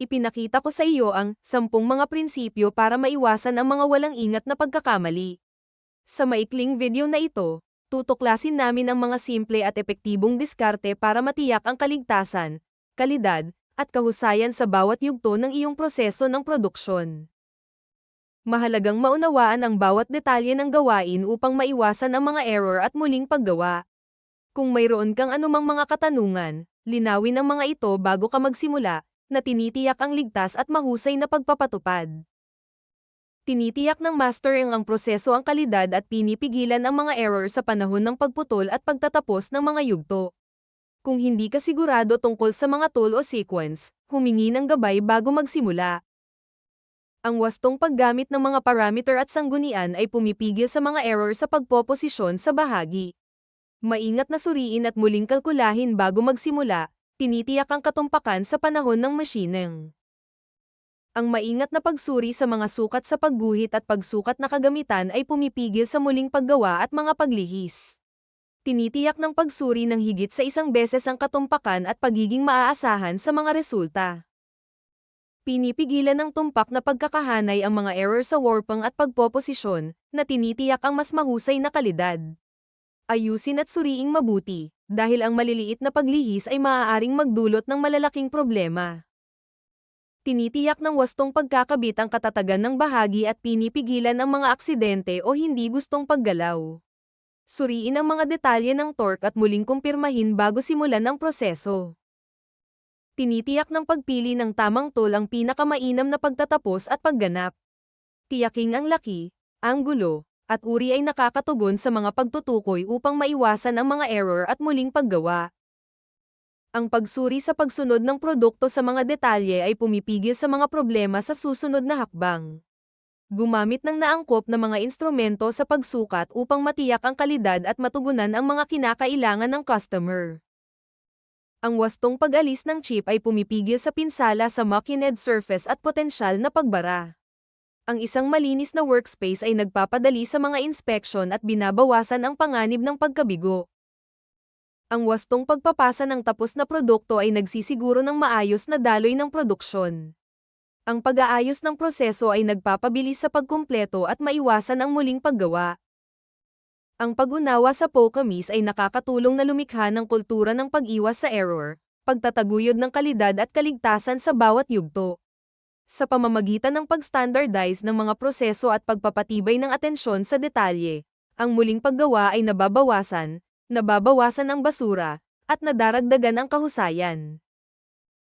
ipinakita ko sa iyo ang sampung mga prinsipyo para maiwasan ang mga walang ingat na pagkakamali. Sa maikling video na ito, tutuklasin namin ang mga simple at epektibong diskarte para matiyak ang kaligtasan, kalidad, at kahusayan sa bawat yugto ng iyong proseso ng produksyon. Mahalagang maunawaan ang bawat detalye ng gawain upang maiwasan ang mga error at muling paggawa. Kung mayroon kang anumang mga katanungan, linawin ang mga ito bago ka magsimula, na tinitiyak ang ligtas at mahusay na pagpapatupad. Tinitiyak ng mastering ang proseso ang kalidad at pinipigilan ang mga error sa panahon ng pagputol at pagtatapos ng mga yugto. Kung hindi ka sigurado tungkol sa mga tool o sequence, humingi ng gabay bago magsimula. Ang wastong paggamit ng mga parameter at sanggunian ay pumipigil sa mga error sa pagpoposisyon sa bahagi. Maingat na suriin at muling kalkulahin bago magsimula, tinitiyak ang katumpakan sa panahon ng masineng. Ang maingat na pagsuri sa mga sukat sa pagguhit at pagsukat na kagamitan ay pumipigil sa muling paggawa at mga paglihis. Tinitiyak ng pagsuri ng higit sa isang beses ang katumpakan at pagiging maaasahan sa mga resulta. Pinipigilan ng tumpak na pagkakahanay ang mga error sa warpang at pagpoposisyon, na tinitiyak ang mas mahusay na kalidad ayusin at suriing mabuti, dahil ang maliliit na paglihis ay maaaring magdulot ng malalaking problema. Tinitiyak ng wastong pagkakabit ang katatagan ng bahagi at pinipigilan ang mga aksidente o hindi gustong paggalaw. Suriin ang mga detalye ng torque at muling kumpirmahin bago simulan ang proseso. Tinitiyak ng pagpili ng tamang tool ang pinakamainam na pagtatapos at pagganap. Tiyaking ang laki, anggulo, at uri ay nakakatugon sa mga pagtutukoy upang maiwasan ang mga error at muling paggawa. Ang pagsuri sa pagsunod ng produkto sa mga detalye ay pumipigil sa mga problema sa susunod na hakbang. Gumamit ng naangkop na mga instrumento sa pagsukat upang matiyak ang kalidad at matugunan ang mga kinakailangan ng customer. Ang wastong pag-alis ng chip ay pumipigil sa pinsala sa machined surface at potensyal na pagbara ang isang malinis na workspace ay nagpapadali sa mga inspeksyon at binabawasan ang panganib ng pagkabigo. Ang wastong pagpapasa ng tapos na produkto ay nagsisiguro ng maayos na daloy ng produksyon. Ang pag-aayos ng proseso ay nagpapabilis sa pagkumpleto at maiwasan ang muling paggawa. Ang pag-unawa sa POCAMIS ay nakakatulong na lumikha ng kultura ng pag-iwas sa error, pagtataguyod ng kalidad at kaligtasan sa bawat yugto sa pamamagitan ng pag-standardize ng mga proseso at pagpapatibay ng atensyon sa detalye, ang muling paggawa ay nababawasan, nababawasan ang basura, at nadaragdagan ang kahusayan.